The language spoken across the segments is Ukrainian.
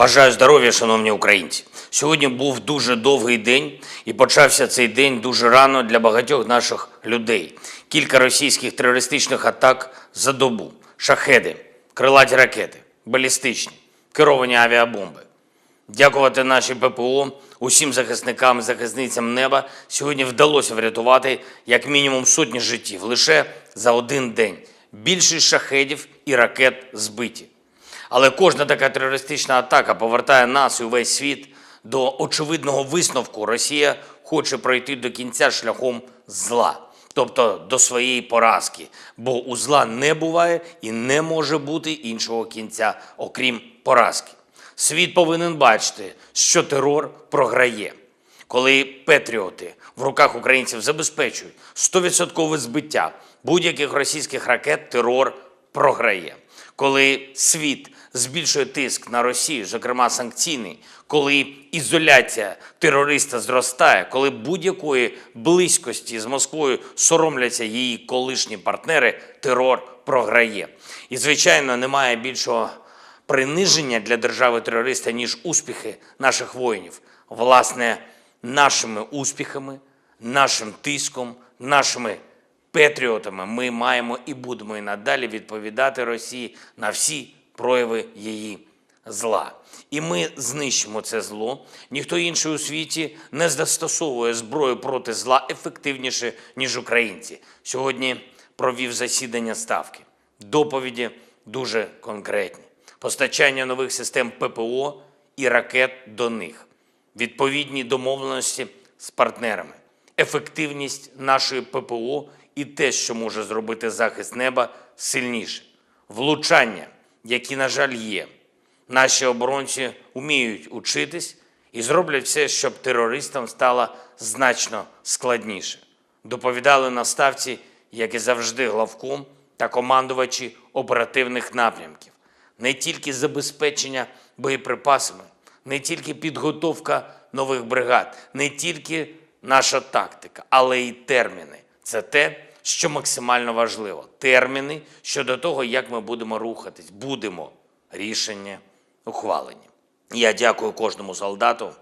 Бажаю здоров'я, шановні українці. Сьогодні був дуже довгий день, і почався цей день дуже рано для багатьох наших людей. Кілька російських терористичних атак за добу, шахеди, крилаті ракети, балістичні, керовані авіабомби. Дякувати нашій ППО, усім захисникам і захисницям неба сьогодні вдалося врятувати як мінімум сотні життів лише за один день. Більшість шахедів і ракет збиті. Але кожна така терористична атака повертає нас і увесь світ до очевидного висновку. Росія хоче пройти до кінця шляхом зла, тобто до своєї поразки, бо у зла не буває і не може бути іншого кінця, окрім поразки. Світ повинен бачити, що терор програє. Коли патріоти в руках українців забезпечують 100% збиття будь-яких російських ракет, терор програє. Коли світ збільшує тиск на Росію, зокрема санкційний, коли ізоляція терориста зростає, коли будь-якої близькості з Москвою соромляться її колишні партнери, терор програє. І, звичайно, немає більшого приниження для держави-терориста, ніж успіхи наших воїнів. Власне, нашими успіхами, нашим тиском, нашими патріотами ми маємо і будемо і надалі відповідати Росії на всі прояви її зла. І ми знищимо це зло. Ніхто інший у світі не застосовує зброю проти зла ефективніше, ніж українці. Сьогодні провів засідання ставки. Доповіді дуже конкретні. Постачання нових систем ППО і ракет до них, відповідні домовленості з партнерами, ефективність нашої ППО і те, що може зробити захист неба сильніше, влучання, які, на жаль, є. Наші оборонці вміють учитись і зроблять все, щоб терористам стало значно складніше. Доповідали на ставці, як і завжди, главком та командувачі оперативних напрямків. Не тільки забезпечення боєприпасами, не тільки підготовка нових бригад, не тільки наша тактика, але й терміни. Це те, що максимально важливо. Терміни щодо того, як ми будемо рухатись. Будемо рішення ухвалені. Я дякую кожному солдату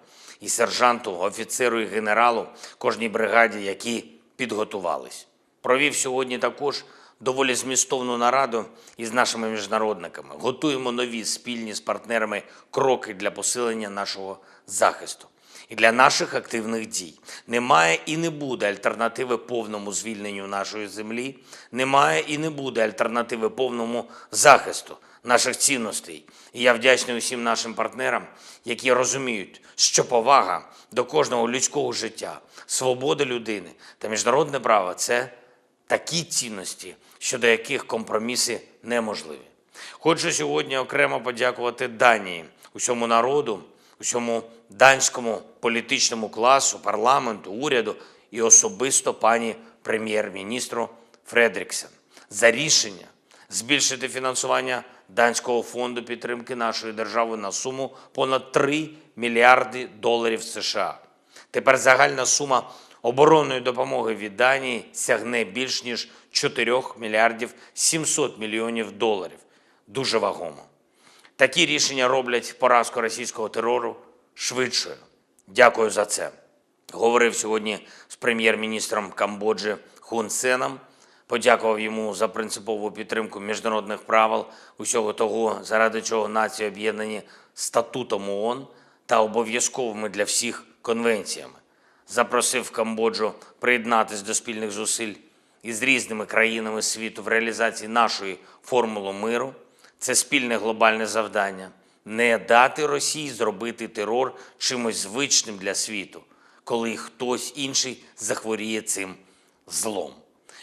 і сержанту, офіцеру і генералу, кожній бригаді, які підготувались. Провів сьогодні також доволі змістовну нараду із нашими міжнародниками. Готуємо нові спільні з партнерами кроки для посилення нашого захисту. І для наших активних дій немає і не буде альтернативи повному звільненню нашої землі, немає і не буде альтернативи повному захисту наших цінностей. І я вдячний усім нашим партнерам, які розуміють, що повага до кожного людського життя, свобода людини та міжнародне право це такі цінності, щодо яких компроміси неможливі. Хочу сьогодні окремо подякувати Данії, усьому народу, усьому данському політичному класу, парламенту, уряду і особисто пані прем'єр-міністру Фредріксен за рішення збільшити фінансування данського фонду підтримки нашої держави на суму понад 3 мільярди доларів США. Тепер загальна сума оборонної допомоги від Данії сягне більш ніж 4 мільярдів 700 мільйонів доларів. Дуже вагомо. Такі рішення роблять поразку російського терору швидшою. Дякую за це. Говорив сьогодні з прем'єр-міністром Камбоджі Хун Сеном. Подякував йому за принципову підтримку міжнародних правил, усього того, заради чого нації об'єднані статутом ООН та обов'язковими для всіх конвенціями. Запросив Камбоджу приєднатись до спільних зусиль із різними країнами світу в реалізації нашої формули миру. Це спільне глобальне завдання не дати Росії зробити терор чимось звичним для світу, коли хтось інший захворіє цим злом.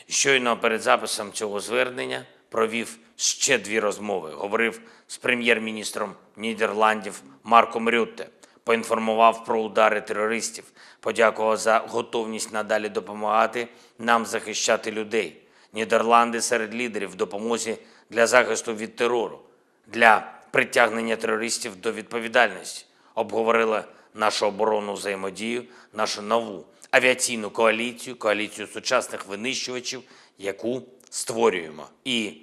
Щойно перед записом цього звернення провів ще дві розмови. Говорив з прем'єр-міністром Нідерландів Марком Рютте, поінформував про удари терористів, подякував за готовність надалі допомагати нам захищати людей. Нідерланди серед лідерів в допомозі для захисту від терору, для притягнення терористів до відповідальності. Обговорили нашу оборонну взаємодію, нашу нову авіаційну коаліцію, коаліцію сучасних винищувачів, яку створюємо і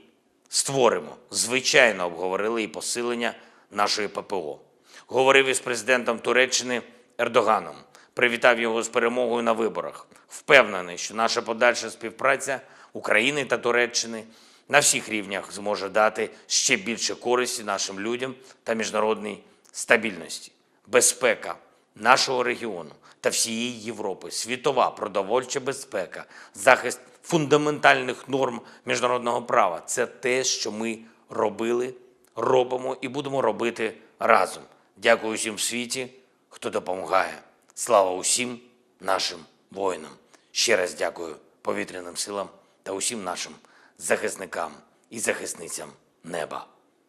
створимо. Звичайно, обговорили і посилення нашої ППО. Говорив із президентом Туреччини Ердоганом, привітав його з перемогою на виборах. Впевнений, що наша подальша співпраця України та Туреччини на всіх рівнях зможе дати ще більше користі нашим людям та міжнародній стабільності. Безпека нашого регіону та всієї Європи, світова продовольча безпека, захист фундаментальних норм міжнародного права це те, що ми робили, робимо і будемо робити разом. Дякую всім в світі, хто допомагає. Слава усім нашим воїнам. Ще раз дякую повітряним силам та усім нашим захисникам і захисницям неба.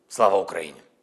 Слава Україні!